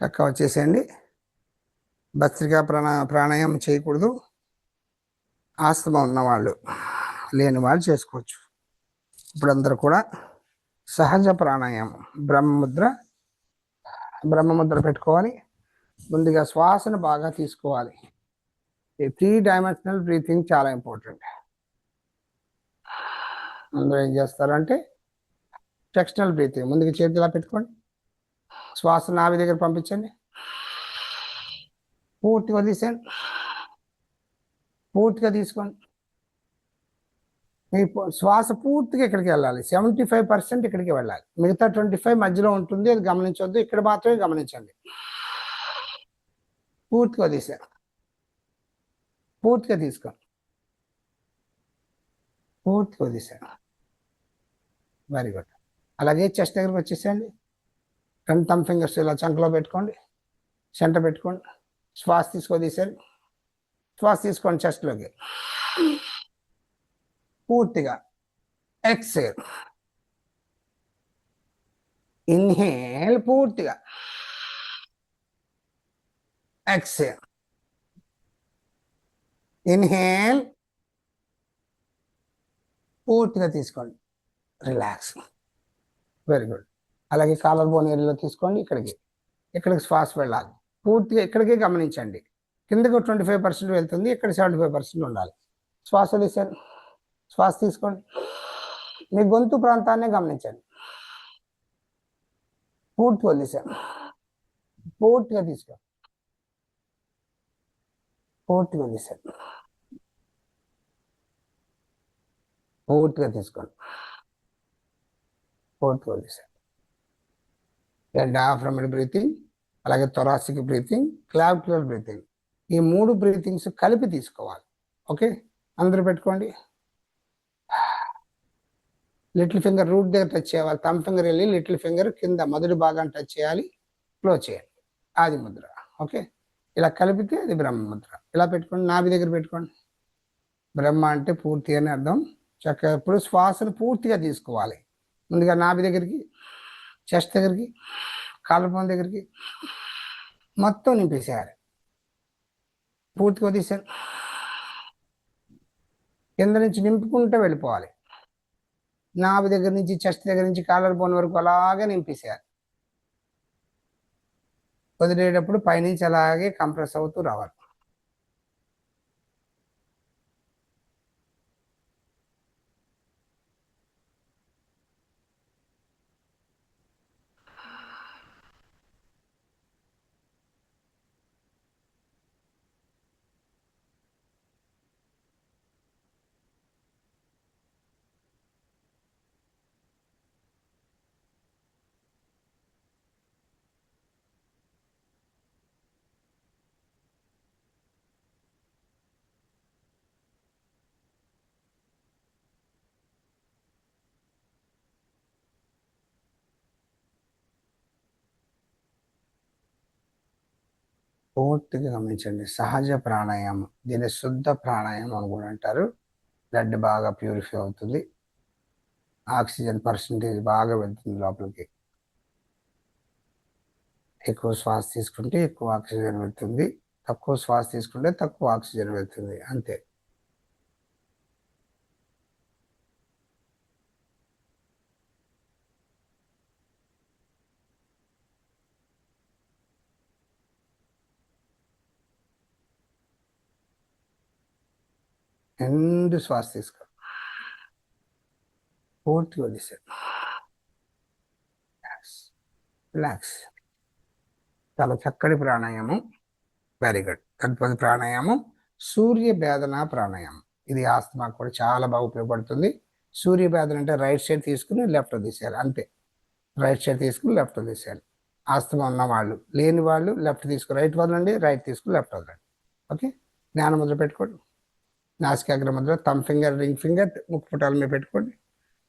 చక్క వచ్చేసేయండి భస్త్రికా ప్రాణ ప్రాణాయామం చేయకూడదు. ఆస్తమా ఉన్నవాళ్ళు లేని వాళ్ళు చేసుకోవచ్చు. ఇప్పుడందరూ కూడా సహజ ప్రాణాయామం బ్రహ్మముద్ర బ్రహ్మముద్ర పెట్టుకోవాలి. ముందుగా శ్వాసను బాగా తీసుకోవాలి. ఈ త్రీ డైమెన్షనల్ బ్రీతింగ్ చాలా ఇంపార్టెంట్. అందరూ ఏం చేస్తారంటే టెక్స్టనల్ బ్రీతింగ్ ముందుగా చేతిలా పెట్టుకోండి? శ్వాస నాభి దగ్గర పంపించండి. పూర్తిగా తీసేయండి. పూర్తిగా తీసుకోండి. మీ శ్వాస పూర్తిగా ఇక్కడికి వెళ్ళాలి. సెవెంటీ ఫైవ్ పర్సెంట్ ఇక్కడికి వెళ్ళాలి. మిగతా ట్వంటీ ఫైవ్ మధ్యలో ఉంటుంది. అది గమనించవద్దు ఇక్కడ మాత్రమే గమనించండి. పూర్తిగా తీసారు పూర్తిగా తీసుకోండి. పూర్తిగా తీసారు వెరీ గుడ్ అలాగే చెస్ట్ దగ్గరకు వచ్చేసేయండి. రెండు తమ్ ఫింగర్స్ ఇలా చంకలో పెట్టుకోండి. సెంటర్ పెట్టుకోండి. శ్వాస తీసుకో తీసారు శ్వాస తీసుకోండి చెస్ట్లోకి పూర్తిగా ఎక్సేల్ ఇన్హేల్ పూర్తిగా ఎక్సేల్ ఇన్హేల్ పూర్తిగా తీసుకోండి. రిలాక్స్ వెరీ గుడ్ అలాగే కాలర్ బోన్ ఏరియాలో తీసుకోండి ఇక్కడికి. ఇక్కడికి శ్వాస వెళ్ళాలి. పూర్తిగా ఇక్కడికే గమనించండి. కిందకు ట్వంటీ ఫైవ్ పర్సెంట్ వెళ్తుంది ఇక్కడ సెవెంటీ ఫైవ్ పర్సెంట్ ఉండాలి. శ్వాస తీసారు శ్వాస తీసుకోండి. మీ గొంతు ప్రాంతాన్ని గమనించండి. పూర్తి వదిలేసాను పూర్తిగా తీసుకో పూర్తిగా వదిలేసాను పూర్తిగా తీసుకోండి. పూర్తిగా వదిలేసాను డయాఫ్రమిడ్ బ్రీతింగ్ అలాగే థొరాసిక్ బ్రీతింగ్ క్లావిక్యులర్ బ్రీతింగ్ ఈ మూడు బ్రీతింగ్స్ కలిపి తీసుకోవాలి. ఓకే అందరూ పెట్టుకోండి. లిటిల్ ఫింగర్ రూట్ దగ్గర టచ్ చేయాలి. తమ్ ఫింగర్ వెళ్ళి లిటిల్ ఫింగర్ కింద మొదటి భాగాన్ని టచ్ చేయాలి. క్లో చేయాలి ఆది ముద్ర. ఓకే ఇలా కలిపితే అది బ్రహ్మ ముద్ర ఇలా పెట్టుకోండి. నాభి దగ్గర పెట్టుకోండి. బ్రహ్మ అంటే పూర్తి అని అర్థం. చక్కగా ఇప్పుడు శ్వాసను పూర్తిగా తీసుకోవాలి. ముందుగా నాభి దగ్గరికి చెస్ట్ దగ్గరికి కాళ్ళపం దగ్గరికి మొత్తం నింపేసేయాలి. పూర్తిగా తీసారు కింద నుంచి నింపుకుంటూ వెళ్ళిపోవాలి. నాభి దగ్గర నుంచి చెస్ట్ దగ్గర నుంచి కాలర్ బోన్ వరకు అలాగే నింపేసేయాలి. వదిలేటప్పుడు పైనుంచి అలాగే కంప్రెస్ అవుతూ రావాలి. పూర్తిగా గమనించండి. సహజ ప్రాణాయామం దీన్ని శుద్ధ ప్రాణాయామం అని కూడా అంటారు. బ్లడ్ బాగా ప్యూరిఫై అవుతుంది. ఆక్సిజన్ పర్సంటేజ్ బాగా వెళ్తుంది లోపలికి. ఎక్కువ శ్వాస తీసుకుంటే ఎక్కువ ఆక్సిజన్ వెళ్తుంది. తక్కువ శ్వాస తీసుకుంటే తక్కువ ఆక్సిజన్ వెళ్తుంది. అంతే. రెండు శ్వాస తీసుకో. పూర్తిగా వదిలేసారు రిలాక్స్ చాలా చక్కటి ప్రాణాయామం. వెరీ గుడ్ గణపతి ప్రాణాయామం. సూర్య భేదన ప్రాణాయామం. ఇది ఆస్తమా కూడా చాలా బాగా ఉపయోగపడుతుంది. సూర్య భేదన అంటే రైట్ సైడ్ తీసుకుని లెఫ్ట్ తీసేయాలి. అంతే. రైట్ సైడ్ తీసుకుని లెఫ్ట్ తీసేయాలి. ఆస్తమా ఉన్న వాళ్ళు. లేని వాళ్ళు లెఫ్ట్ తీసుకుని రైట్ వదలండి. రైట్ తీసుకుని లెఫ్ట్ వదలండి. ఓకే? జ్ఞానం మొదలు పెట్టుకోండి నాసికాగ్ర ముద్ర తమ్ ఫింగర్ రింగ్ ఫింగర్ ముక్కు పుటాల మీద పెట్టుకోండి.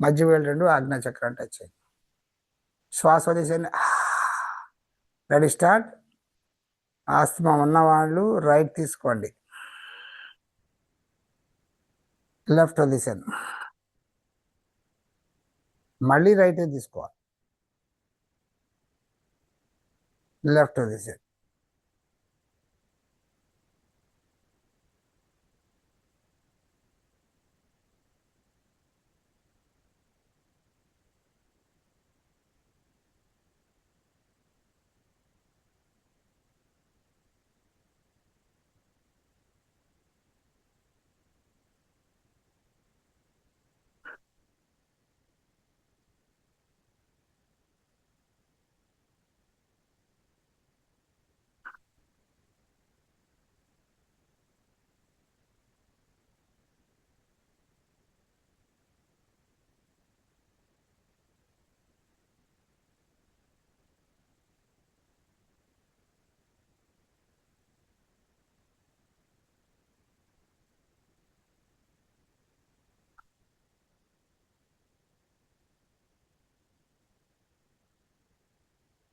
మధ్య వేలు రెండు ఆజ్ఞా చక్రం టచ్ చేయండి. శ్వాస వదిలేసేయండి. Ready start. ఆస్తమా ఉన్నవాళ్ళు రైట్ తీసుకోండి. లెఫ్ట్ వదిలేసాను మళ్ళీ రైట్ తీసుకోవాలి. లెఫ్ట్ వదిలేసాను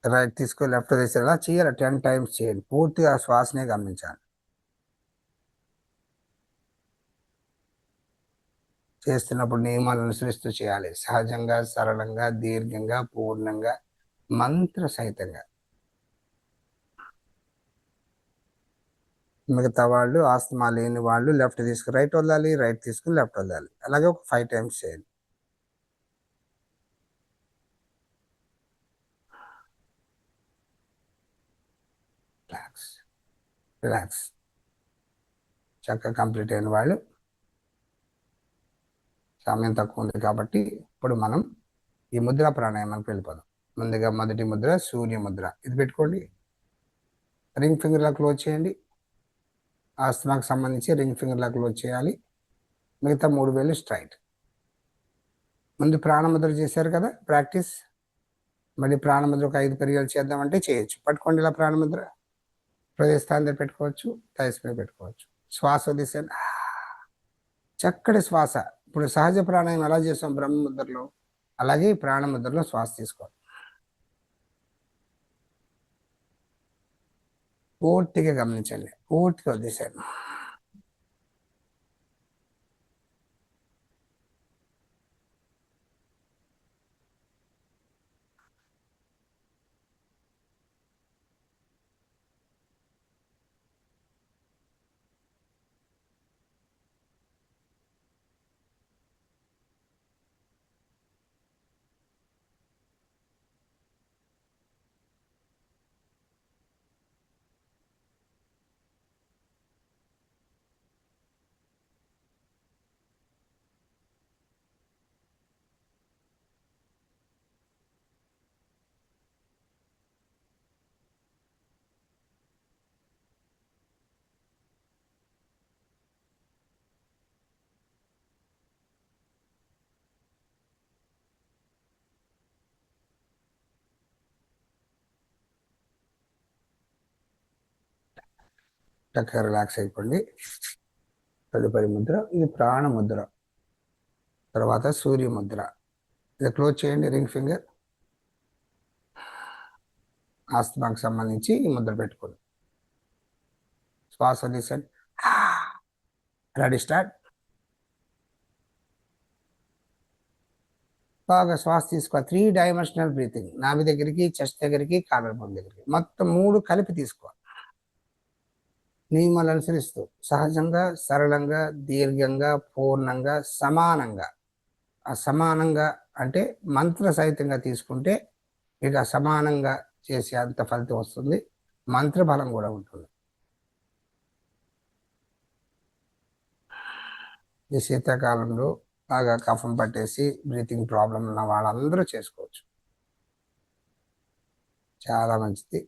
రైట్ తీసుకో లెఫ్ట్ తీసుకో అలా చేయాలి. టెన్ టైమ్స్ చేయండి. పూర్తిగా ఆ శ్వాసనే గమనించాలి. చేస్తున్నప్పుడు నియమాలను అనుసరిస్తూ చేయాలి. సహజంగా సరళంగా దీర్ఘంగా పూర్ణంగా మంత్ర సహితంగా మిగతా వాళ్ళు ఆస్తమా లేని వాళ్ళు లెఫ్ట్ తీసుకుని రైట్ వదలాలి రైట్ తీసుకుని లెఫ్ట్ వదలాలి. అలాగే ఒక ఫైవ్ టైమ్స్ చేయండి రిలాక్స్ రిలాక్స్ చక్కగా కంప్లీట్ అయిన వాళ్ళు సమయం తక్కువ ఉంది కాబట్టి ఇప్పుడు మనం ఈ ముద్ర ప్రాణాయామానికి వెళ్ళిపోదాం. ముందుగా మొదటి ముద్ర సూర్య ముద్ర. ఇది పెట్టుకోండి. రింగ్ ఫింగర్లా క్లోజ్ చేయండి. ఆస్తమాకు సంబంధించి రింగ్ ఫింగర్లా క్లోజ్ చేయాలి. మిగతా మూడు వేలు స్ట్రైట్. ముందు ప్రాణముద్ర చేశారు కదా ప్రాక్టీస్. మళ్ళీ ప్రాణముద్ర ఒక ఐదు పెరిగేలు చేద్దామంటే చేయొచ్చు. పట్టుకోండి ఇలా ప్రాణముద్ర హృదయస్థానం దగ్గర పెట్టుకోవచ్చు థైస్ మీద పెట్టుకోవచ్చు. శ్వాస వదిలేసాను చక్కటి శ్వాస. ఇప్పుడు సహజ ప్రాణాయం ఎలా చేస్తాం? బ్రహ్మముద్రలో. అలాగే ఈ ప్రాణముద్రలో శ్వాస తీసుకోవాలి. పూర్తిగా గమనించండి. పూర్తిగా వదిలేశాను చక్కగా రిలాక్స్ అయిపోండి. తదుపరి ముద్ర ఇది ప్రాణ ముద్ర. తర్వాత సూర్య ముద్ర. ఇది క్లోజ్ చేయండి రింగ్ ఫింగర్. ఆస్తమాకు సంబంధించి ఈ ముద్ర పెట్టుకోండి. శ్వాస తీసండి రెడీ స్టార్ట్. బాగా శ్వాస తీసుకో. Three dimensional breathing. నాభి దగ్గరికి చెస్ట్ దగ్గరికి కాలర్బోన్ దగ్గరికి. మొత్తం మూడు కలిపి తీసుకోవాలి. నియమాలు అనుసరిస్తూ సహజంగా సరళంగా దీర్ఘంగా పూర్ణంగా సమానంగా. ఆ సమానంగా అంటే మంత్ర సహితంగా తీసుకుంటే ఇక సమానంగా చేసే అంత ఫలితం వస్తుంది. మంత్ర బలం కూడా ఉంటుంది. ఈ శీతాకాలంలో బాగా కఫం పట్టేసి బ్రీతింగ్ ప్రాబ్లం ఉన్న వాళ్ళందరూ చేసుకోవచ్చు. చాలా మంచిది.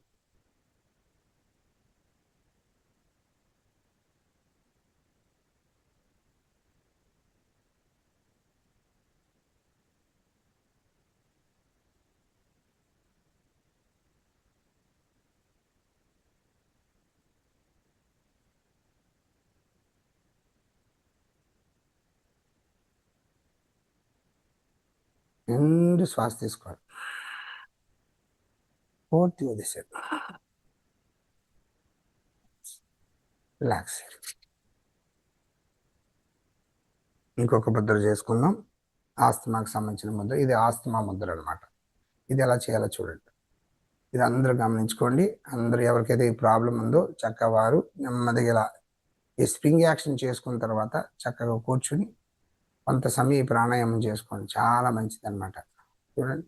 నిండు శ్వాస తీసుకోండి పూర్తి వదిలేసాడు రిలాక్స్ ఇంకొక ముద్ర చేసుకుందాం. ఆస్తమాకు సంబంధించిన ముద్ర. ఇది ఆస్తమా ముద్ర అనమాట ఇది ఎలా చేయాలో చూడండి. ఇది అందరూ గమనించుకోండి. అందరూ ఎవరికైతే ఈ ప్రాబ్లం ఉందో చక్కగా వారు నెమ్మదిగా ఈ స్ప్రింగ్ యాక్షన్ చేసుకున్న తర్వాత చక్కగా కూర్చుని కొంత సమయం ప్రాణాయామం చేసుకోండి. చాలా మంచిది అనమాట చూడండి.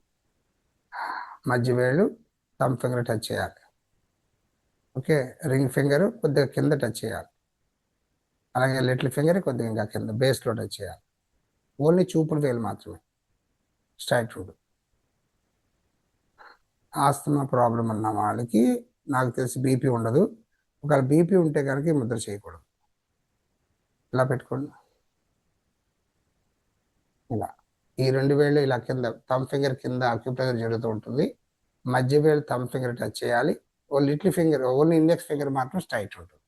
మధ్య వేళ్ళు థమ్ ఫింగర్ టచ్ చేయాలి. ఓకే. రింగ్ ఫింగర్ కొద్దిగా కింద టచ్ చేయాలి. అలాగే లిటిల్ ఫింగర్ కొద్దిగా ఇంకా కింద బేస్లో టచ్ చేయాలి. ఓన్లీ చూపుడు వేలు మాత్రమే. స్ట్రైట్ రూడ్ ఆస్తమా ప్రాబ్లం ఉన్న వాళ్ళకి నాకు తెలిసి బీపీ ఉండదు. ఒకవేళ బీపీ ఉంటే కనుక ముద్ర చేయకూడదు. ఇలా పెట్టుకోండి. ఇలా. ఈ రెండు వేళ్ళు ఇలా కింద థమ్ ఫింగర్ కింద అక్యుప్రెషర్ జరుగుతూ ఉంటుంది. మధ్య వేలు థమ్ ఫింగర్ టచ్ చేయాలి. ఓ little finger only index finger మాత్రం స్ట్రైట్ ఉంటుంది.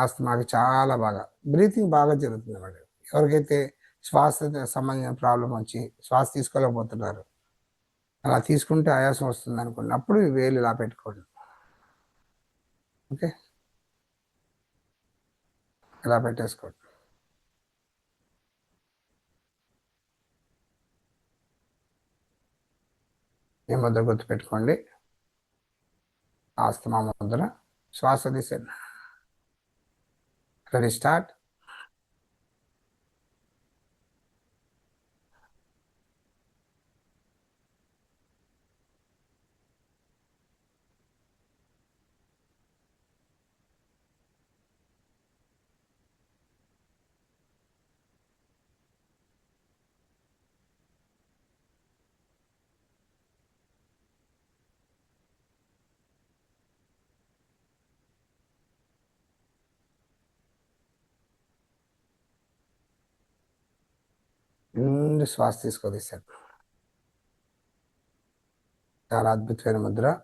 ఆస్తమాకి చాలా బాగా బ్రీతింగ్ బాగా జరుగుతుంది అన్నమాట ఎవరికైతే శ్వాస సంబంధించిన ప్రాబ్లం వచ్చి శ్వాస తీసుకోలేకపోతున్నారు అలా తీసుకుంటే ఆయాసం వస్తుంది అనుకోండి అప్పుడు వేలు ఇలా పెట్టుకోండి. ఓకే? ఇలా పెట్టేసుకోండి. ఈ ముద్ర గుర్తుపెట్టుకోండి. ఆస్తమా ముద్ర. శ్వాస తీసేయండి రెడీ స్టార్ట్ నుండి శ్వాస తీసుకోదీశారు. చాలా అద్భుతమైన ముద్ర.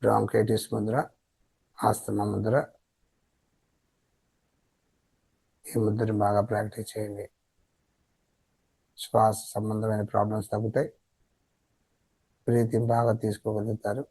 Bronchitis Mudra asthma Mudra. ఈ ముద్రని బాగా ప్రాక్టీస్ చేయండి. శ్వాస సంబంధమైన ప్రాబ్లమ్స్ తగ్గుతాయి. ప్రీతిని బాగా తీసుకోగలుగుతారు.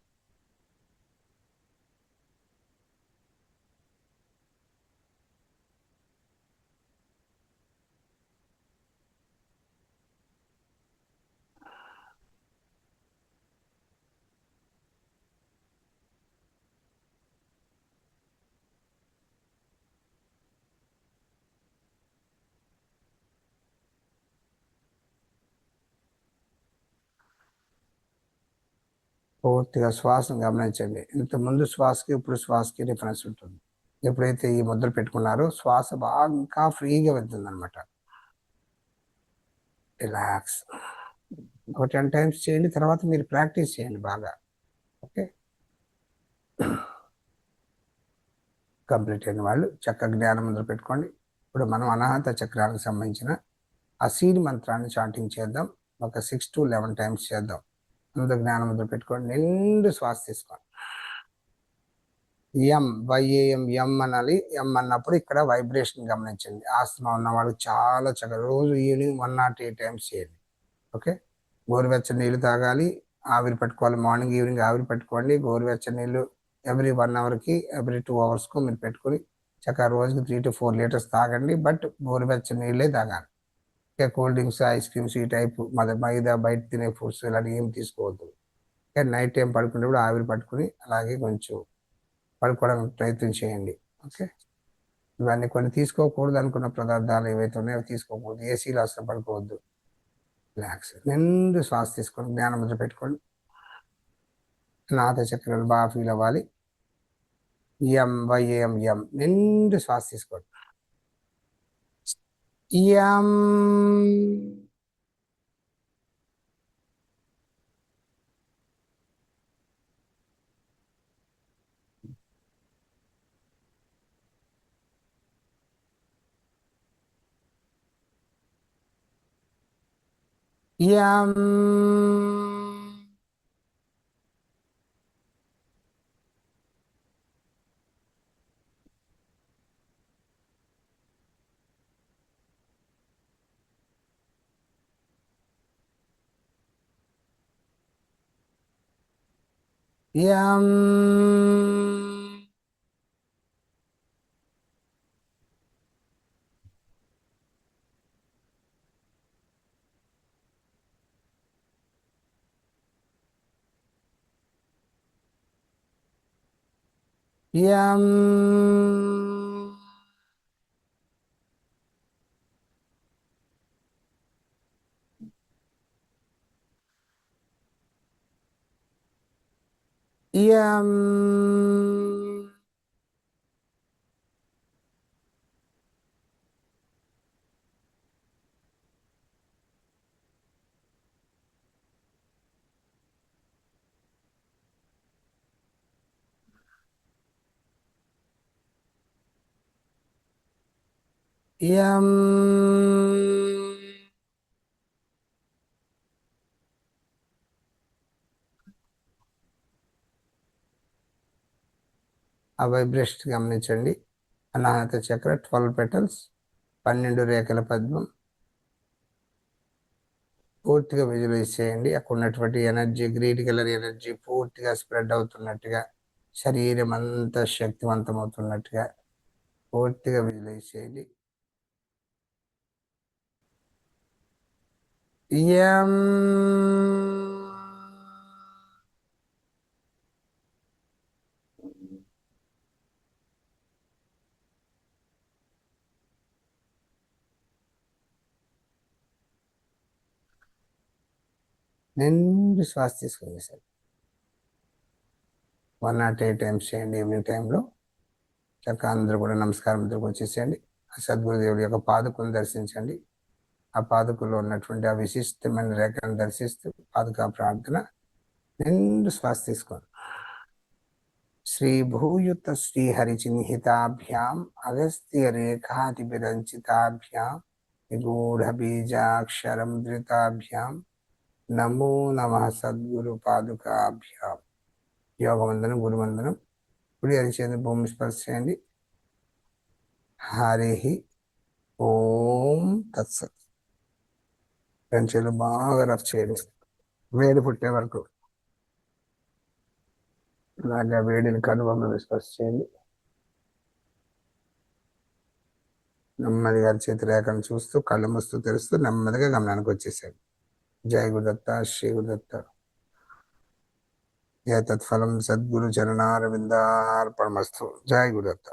పూర్తిగా శ్వాసను గమనించండి. ఇంత ముందు శ్వాసకి ఇప్పుడు శ్వాసకి డిఫరెన్స్ ఉంటుంది. ఎప్పుడైతే ఈ ముద్ర పెట్టుకున్నారో శ్వాస బాగా ఇంకా ఫ్రీగా వెళ్తుంది అనమాట రిలాక్స్. ఒక టెన్ టైమ్స్ చేయండి తర్వాత మీరు ప్రాక్టీస్ చేయండి బాగా. ఓకే? కంప్లీట్ అయిన వాళ్ళు చక్క జ్ఞాన ముద్ర పెట్టుకోండి. ఇప్పుడు మనం అనాహత చక్రానికి సంబంధించిన ఆ మంత్రాన్ని చాంటింగ్ చేద్దాం. ఒక సిక్స్ టు లెవెన్ టైమ్స్ చేద్దాం. అంత జ్ఞానం ముద్ర పెట్టుకోండి నిండు శ్వాస తీసుకోండి ఎం వైఏఎం ఎం అనాలి. ఎం అన్నప్పుడు ఇక్కడ వైబ్రేషన్ గమనించండి. ఆస్తమా ఉన్న వాళ్ళు చాలా చక్కగా రోజు evening one nought eight times చేయండి. ఓకే గోరువెచ్చని నీళ్ళు తాగాలి. ఆవిరి పెట్టుకోవాలి. మార్నింగ్ ఈవినింగ్ ఆవిరి పెట్టుకోండి. గోరువెచ్చని నీళ్ళు ఎవ్రీ వన్ అవర్కి ఎవ్రీ టూ అవర్స్కు మీరు పెట్టుకొని చక్కగా రోజుకి త్రీ టు ఫోర్ లీటర్స్ తాగండి. బట్ గోరువెచ్చని నీళ్ళే తాగాలి. ఇంకా కూల్ డ్రింక్స్ ఐస్ క్రీమ్స్ ఈ టైప్ మద మైదా బయట తినే ఫుడ్స్ ఇలాంటివి ఏం తీసుకోవద్దు. ఇంకా నైట్ టైం పడుకునేప్పుడు ఆవిరి పట్టుకుని అలాగే కొంచెం పడుకోవడానికి ప్రయత్నం చేయండి. ఓకే? ఇవన్నీ కొన్ని తీసుకోకూడదు అనుకున్న పదార్థాలు ఏవైతే ఉన్నాయో తీసుకోకూడదు. ఏసీలో అసలు పడుకోవద్దు. రిలాక్స్ నిండు శ్వాస తీసుకొని జ్ఞానం ముద్ర పెట్టుకోండి. నాథ చక్రాలు బాగా ఫీల్ అవ్వాలి. ఎం వైఎంఎం నిండు శ్వాస తీసుకోండి. ఎం ఎం Yam. Ehm, Yam. Yum. Yum. ఆ వైబ్రేషన్ గమనించండి. అనాహత చక్ర ట్వెల్వ్ పెటల్స్ పన్నెండు రేఖల పద్మం. పూర్తిగా విజువలైజ్ చేయండి. అక్కడ ఉన్నటువంటి ఎనర్జీ గ్రీన్ కలర్ ఎనర్జీ పూర్తిగా స్ప్రెడ్ అవుతున్నట్టుగా శరీరం అంతా శక్తివంతం అవుతున్నట్టుగా పూర్తిగా విజువలైజ్ చేయండి. యం నిండు శ్వాస తీసుకుని sir one nought eight times చేయండి ఈవినింగ్ టైంలో చక్కగా అందరూ కూడా నమస్కారం దగ్గరకు వచ్చేసేయండి. ఆ సద్గురుదేవుడి యొక్క పాదుకులను దర్శించండి. ఆ పాదుకుల్లో ఉన్నటువంటి ఆ విశిష్టమైన రేఖను దర్శిస్తూ పాదుకా ప్రార్థన నిండు శ్వాస తీసుకోండి. శ్రీ భూయుత శ్రీహరి చిహ్నితాభ్యాం అగస్త్య రేఖాతి విరంచితాభ్యాం నిగూఢ బీజాక్షరం ధృతాభ్యాం నమో నమ సద్గురు పాదుకాభ్యాం. యోగవందనం గురువందనం. ఇప్పుడు అరిచేది భూమి స్పర్శ చేయండి హరి ఓం తత్సత్. పెంచెలు బాగా రఫ్ చేయండి. వేడి పుట్టే వరకు. అలాగే వేడిని కనుబొమ్మలు స్పర్శ చేయండి నెమ్మదిగా చేతి రేఖను చూస్తూ కళ్ళు మూస్తూ తెరుస్తూ నెమ్మదిగా గమనానికి వచ్చేసాడు జయ గురుదత్త శ్రీ గురుదత్త ఏ తత్ఫలం సద్గురు చరణారవిందార్పణమస్తు జయ గురుదత్త